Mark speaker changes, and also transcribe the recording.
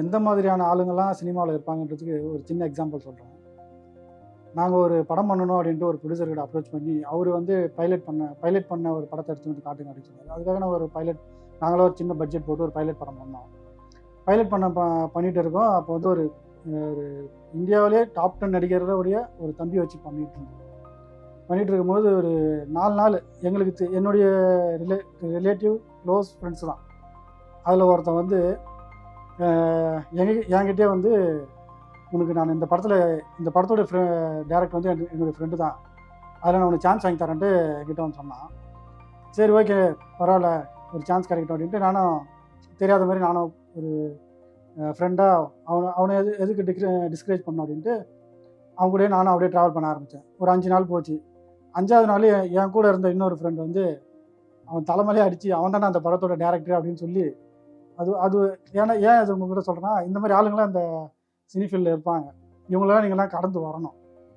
Speaker 1: எந்த மாதிரியான ஆளுங்கள்லாம் சினிமாவில் இருப்பாங்கன்றதுக்கு ஒரு சின்ன எக்ஸாம்பிள் சொல்கிறேன் நாங்கள் ஒரு படம் பண்ணணும் அப்படின்ட்டு ஒரு ப்ரொடியூசர்கிட்ட அப்ரோச் பண்ணி அவர் வந்து பைலட் பண்ண பைலட் பண்ண ஒரு படத்தை எடுத்து வந்து காட்டுங்க அப்படின்னு சொன்னார். அதுக்காக நான் ஒரு பைலட் நாங்களும் ஒரு சின்ன பட்ஜெட் போட்டு ஒரு பைலட் படம் பண்ணோம். பைலட் பண்ண ப பண்ணிகிட்டு இருக்கோம். அப்போ வந்து ஒரு ஒரு இந்தியாவிலே டாப் டென் நடிகர்களுடைய ஒரு தம்பி வச்சு பண்ணிட்டு இருந்தோம். பண்ணிகிட்டு இருக்கும்போது ஒரு நாலு நாள் எங்களுக்கு என்னுடைய ரிலே ரிலேட்டிவ் க்ளோஸ் ஃப்ரெண்ட்ஸ் தான். அதில் ஒருத்தன் வந்து என்கிட்டே எங்க வந்து உனக்கு நான் இந்த படத்தில் இந்த படத்தோட டேரக்டர் வந்து என்னுடைய ஃப்ரெண்டு தான். அதில் நான் உனக்கு சான்ஸ் வாங்கி தரேன்ட்டு என்கிட்ட வந்து சொன்னான். சரி ஓகே பரவாயில்ல ஒரு சான்ஸ் கிடைக்கட்டும் அப்படின்ட்டு நானும் தெரியாத மாதிரி நானும் ஒரு ஃப்ரெண்டாக அவனை அவனை எது எதுக்கு டிஸ்க டிஸ்கரேஜ் பண்ணோம் அப்படின்ட்டு அவன் கூட நானும் அப்படியே ட்ராவல் பண்ண ஆரம்பித்தேன் ஒரு அஞ்சு நாள் போச்சு. அஞ்சாவது நாள் என் கூட இருந்த இன்னொரு ஃப்ரெண்டு வந்து அவன் தலைமையிலே அடித்து அவன் தானே அந்த படத்தோட டேரக்டர் அப்படின்னு சொல்லி அது அது ஏன்னா ஏன் அது உங்ககிட்ட சொல்கிறேன்னா இந்த மாதிரி ஆளுங்களாம் இந்த சினி ஃபீல்டில் இருப்பாங்க. இவங்களெல்லாம் நீங்களாம் கடந்து வரணும்.